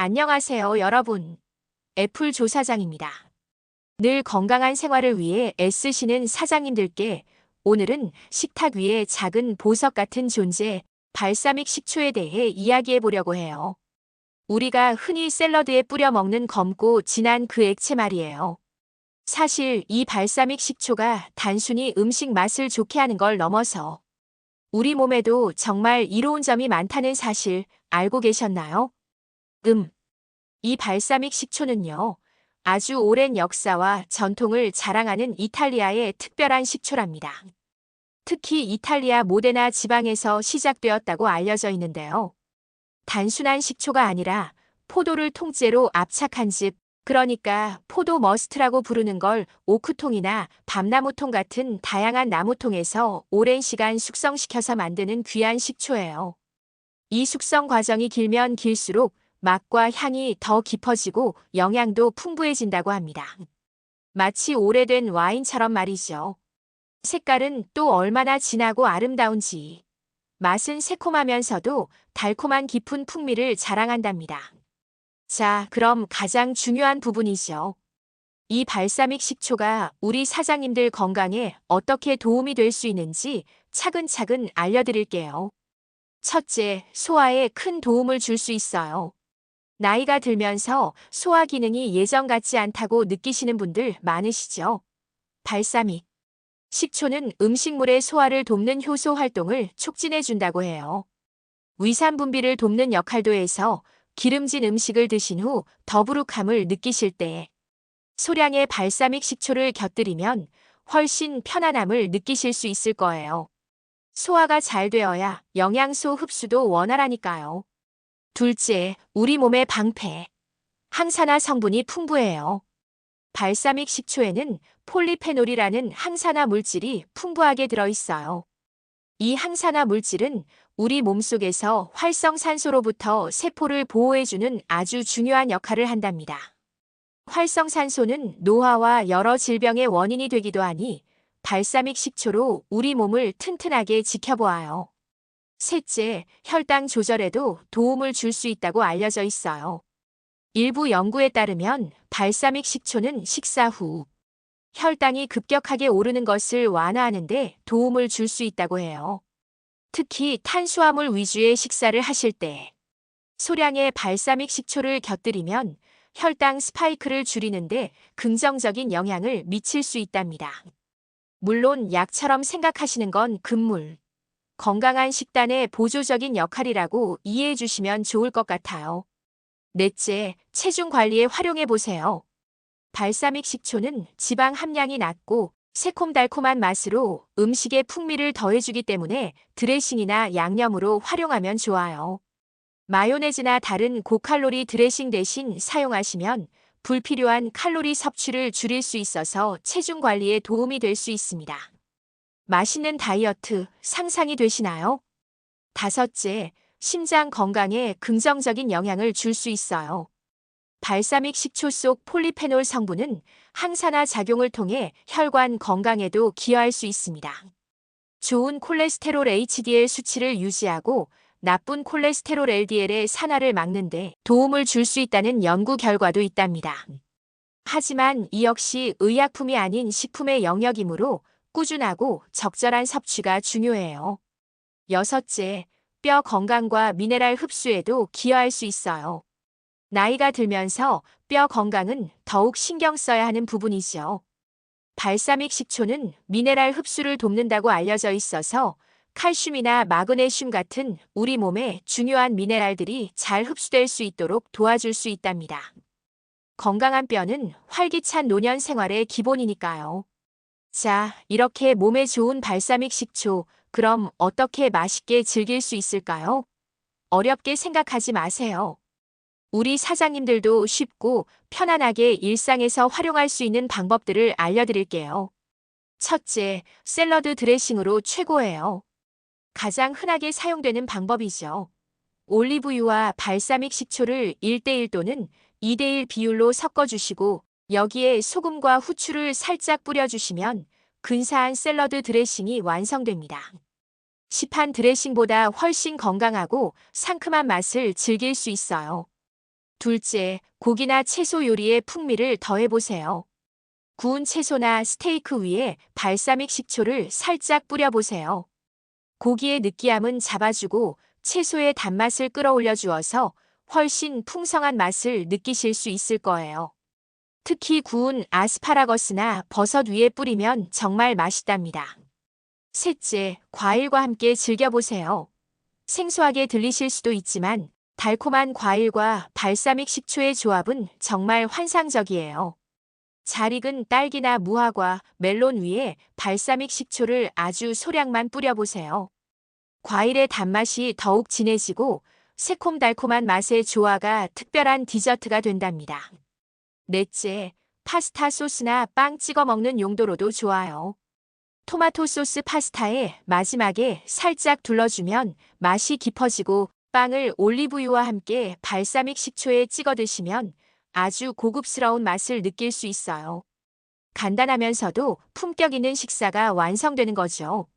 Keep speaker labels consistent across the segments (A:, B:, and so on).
A: 안녕하세요, 여러분. 애플 조사장입니다. 늘 건강한 생활을 위해 애쓰시는 사장님들께 오늘은 식탁 위에 작은 보석 같은 존재, 발사믹 식초에 대해 이야기해 보려고 해요. 우리가 흔히 샐러드에 뿌려 먹는 검고 진한 그 액체 말이에요. 사실 이 발사믹 식초가 단순히 음식 맛을 좋게 하는 걸 넘어서 우리 몸에도 정말 이로운 점이 많다는 사실 알고 계셨나요? 음. 이 발사믹 식초는요, 아주 오랜 역사와 전통을 자랑하는 이탈리아의 특별한 식초랍니다. 특히 이탈리아 모데나 지방에서 시작되었다고 알려져 있는데요. 단순한 식초가 아니라 포도를 통째로 압착한 즙, 그러니까 포도 머스트라고 부르는 걸 오크통이나 밤나무통 같은 다양한 나무통에서 오랜 시간 숙성시켜서 만드는 귀한 식초예요. 이 숙성 과정이 길면 길수록 맛과 향이 더 깊어지고 영양도 풍부해진다고 합니다. 마치 오래된 와인처럼 말이죠. 색깔은 또 얼마나 진하고 아름다운지. 맛은 새콤하면서도 달콤한 깊은 풍미를 자랑한답니다. 자, 그럼 가장 중요한 부분이죠. 이 발사믹 식초가 우리 사장님들 건강에 어떻게 도움이 될 수 있는지 차근차근 알려드릴게요. 첫째, 소화에 큰 도움을 줄 수 있어요. 나이가 들면서 소화 기능이 예전 같지 않다고 느끼시는 분들 많으시죠? 발사믹. 식초는 음식물의 소화를 돕는 효소 활동을 촉진해 준다고 해요. 위산 분비를 돕는 역할도 해서 기름진 음식을 드신 후 더부룩함을 느끼실 때 소량의 발사믹 식초를 곁들이면 훨씬 편안함을 느끼실 수 있을 거예요. 소화가 잘 되어야 영양소 흡수도 원활하니까요. 둘째, 우리 몸의 방패. 항산화 성분이 풍부해요. 발사믹 식초에는 폴리페놀이라는 항산화 물질이 풍부하게 들어있어요. 이 항산화 물질은 우리 몸속에서 활성산소로부터 세포를 보호해주는 아주 중요한 역할을 한답니다. 활성산소는 노화와 여러 질병의 원인이 되기도 하니 발사믹 식초로 우리 몸을 튼튼하게 지켜보아요. 셋째, 혈당 조절에도 도움을 줄 수 있다고 알려져 있어요. 일부 연구에 따르면 발사믹 식초는 식사 후 혈당이 급격하게 오르는 것을 완화하는데 도움을 줄 수 있다고 해요. 특히 탄수화물 위주의 식사를 하실 때 소량의 발사믹 식초를 곁들이면 혈당 스파이크를 줄이는데 긍정적인 영향을 미칠 수 있답니다. 물론 약처럼 생각하시는 건 금물. 건강한 식단의 보조적인 역할이라고 이해해 주시면 좋을 것 같아요. 넷째, 체중 관리에 활용해 보세요. 발사믹 식초는 지방 함량이 낮고 새콤달콤한 맛으로 음식의 풍미를 더해주기 때문에 드레싱이나 양념으로 활용하면 좋아요. 마요네즈나 다른 고칼로리 드레싱 대신 사용하시면 불필요한 칼로리 섭취를 줄일 수 있어서 체중 관리에 도움이 될 수 있습니다. 맛있는 다이어트 상상이 되시나요? 다섯째, 심장 건강에 긍정적인 영향을 줄 수 있어요. 발사믹 식초 속 폴리페놀 성분은 항산화 작용을 통해 혈관 건강에도 기여할 수 있습니다. 좋은 콜레스테롤 HDL 수치를 유지하고 나쁜 콜레스테롤 LDL의 산화를 막는데 도움을 줄 수 있다는 연구 결과도 있답니다. 하지만 이 역시 의약품이 아닌 식품의 영역이므로 꾸준하고 적절한 섭취가 중요해요. 여섯째, 뼈 건강과 미네랄 흡수에도 기여할 수 있어요. 나이가 들면서 뼈 건강은 더욱 신경 써야 하는 부분이죠. 발사믹 식초는 미네랄 흡수를 돕는다고 알려져 있어서 칼슘이나 마그네슘 같은 우리 몸의 중요한 미네랄들이 잘 흡수될 수 있도록 도와줄 수 있답니다. 건강한 뼈는 활기찬 노년 생활의 기본이니까요. 자, 이렇게 몸에 좋은 발사믹 식초, 그럼 어떻게 맛있게 즐길 수 있을까요? 어렵게 생각하지 마세요. 우리 사장님들도 쉽고 편안하게 일상에서 활용할 수 있는 방법들을 알려드릴게요. 첫째, 샐러드 드레싱으로 최고예요. 가장 흔하게 사용되는 방법이죠. 올리브유와 발사믹 식초를 1대1 또는 2대1 비율로 섞어주시고 여기에 소금과 후추를 살짝 뿌려주시면 근사한 샐러드 드레싱이 완성됩니다. 시판 드레싱보다 훨씬 건강하고 상큼한 맛을 즐길 수 있어요. 둘째, 고기나 채소 요리에 풍미를 더해보세요. 구운 채소나 스테이크 위에 발사믹 식초를 살짝 뿌려보세요. 고기의 느끼함은 잡아주고 채소의 단맛을 끌어올려 주어서 훨씬 풍성한 맛을 느끼실 수 있을 거예요. 특히 구운 아스파라거스나 버섯 위에 뿌리면 정말 맛있답니다. 셋째, 과일과 함께 즐겨보세요. 생소하게 들리실 수도 있지만 달콤한 과일과 발사믹 식초의 조합은 정말 환상적이에요. 잘 익은 딸기나 무화과, 멜론 위에 발사믹 식초를 아주 소량만 뿌려보세요. 과일의 단맛이 더욱 진해지고 새콤달콤한 맛의 조화가 특별한 디저트가 된답니다. 넷째, 파스타 소스나 빵 찍어 먹는 용도로도 좋아요. 토마토 소스 파스타에 마지막에 살짝 둘러주면 맛이 깊어지고 빵을 올리브유와 함께 발사믹 식초에 찍어 드시면 아주 고급스러운 맛을 느낄 수 있어요. 간단하면서도 품격 있는 식사가 완성되는 거죠.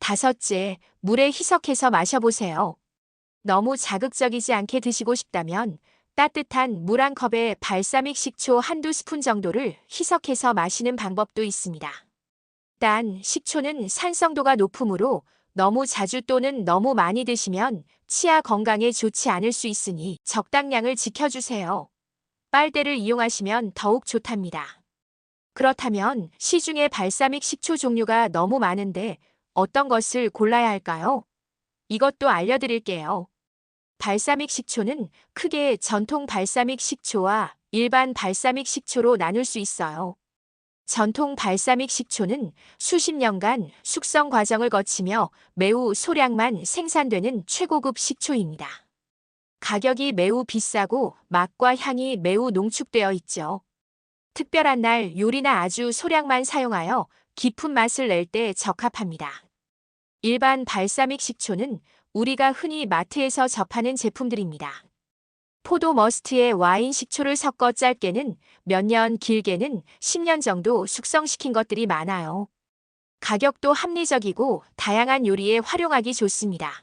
A: 다섯째, 물에 희석해서 마셔보세요. 너무 자극적이지 않게 드시고 싶다면 따뜻한 물 한 컵에 발사믹 식초 한두 스푼 정도를 희석해서 마시는 방법도 있습니다. 단, 식초는 산성도가 높으므로 너무 자주 또는 너무 많이 드시면 치아 건강에 좋지 않을 수 있으니 적당량을 지켜주세요. 빨대를 이용하시면 더욱 좋답니다. 그렇다면 시중에 발사믹 식초 종류가 너무 많은데 어떤 것을 골라야 할까요? 이것도 알려드릴게요. 발사믹 식초는 크게 전통 발사믹 식초와 일반 발사믹 식초로 나눌 수 있어요. 전통 발사믹 식초는 수십 년간 숙성 과정을 거치며 매우 소량만 생산되는 최고급 식초입니다. 가격이 매우 비싸고 맛과 향이 매우 농축되어 있죠. 특별한 날 요리나 아주 소량만 사용하여 깊은 맛을 낼 때 적합합니다. 일반 발사믹 식초는 우리가 흔히 마트에서 접하는 제품들입니다. 포도 머스트에 와인 식초를 섞어 짧게는 몇 년, 길게는 10년 정도 숙성시킨 것들이 많아요. 가격도 합리적이고 다양한 요리에 활용하기 좋습니다.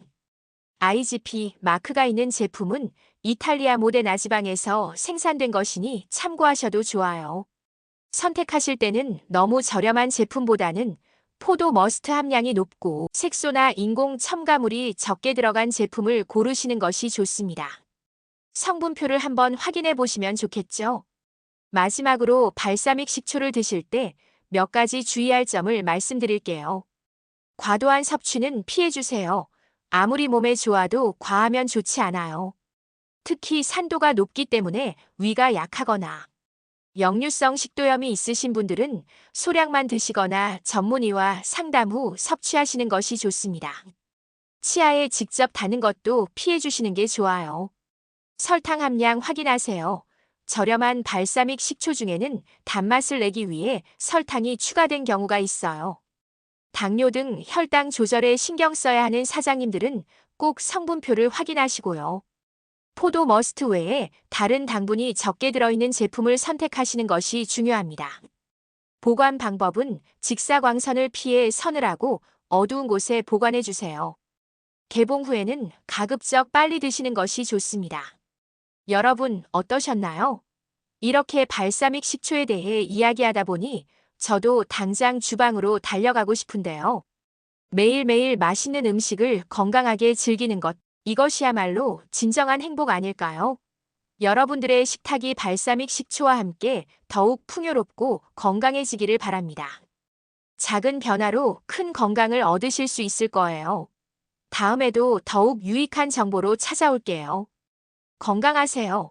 A: IGP 마크가 있는 제품은 이탈리아 모데나 지방에서 생산된 것이니 참고하셔도 좋아요. 선택하실 때는 너무 저렴한 제품보다는 포도 머스트 함량이 높고 색소나 인공 첨가물이 적게 들어간 제품을 고르시는 것이 좋습니다. 성분표를 한번 확인해 보시면 좋겠죠? 마지막으로 발사믹 식초를 드실 때 몇 가지 주의할 점을 말씀드릴게요. 과도한 섭취는 피해주세요. 아무리 몸에 좋아도 과하면 좋지 않아요. 특히 산도가 높기 때문에 위가 약하거나 역류성 식도염이 있으신 분들은 소량만 드시거나 전문의와 상담 후 섭취하시는 것이 좋습니다. 치아에 직접 닿는 것도 피해 주시는 게 좋아요. 설탕 함량 확인하세요. 저렴한 발사믹 식초 중에는 단맛을 내기 위해 설탕이 추가된 경우가 있어요. 당뇨 등 혈당 조절에 신경 써야 하는 사장님들은 꼭 성분표를 확인하시고요. 포도 머스트 외에 다른 당분이 적게 들어있는 제품을 선택하시는 것이 중요합니다. 보관 방법은 직사광선을 피해 서늘하고 어두운 곳에 보관해 주세요. 개봉 후에는 가급적 빨리 드시는 것이 좋습니다. 여러분 어떠셨나요? 이렇게 발사믹 식초에 대해 이야기하다 보니 저도 당장 주방으로 달려가고 싶은데요. 매일매일 맛있는 음식을 건강하게 즐기는 것, 이것이야말로 진정한 행복 아닐까요? 여러분들의 식탁이 발사믹 식초와 함께 더욱 풍요롭고 건강해지기를 바랍니다. 작은 변화로 큰 건강을 얻으실 수 있을 거예요. 다음에도 더욱 유익한 정보로 찾아올게요. 건강하세요.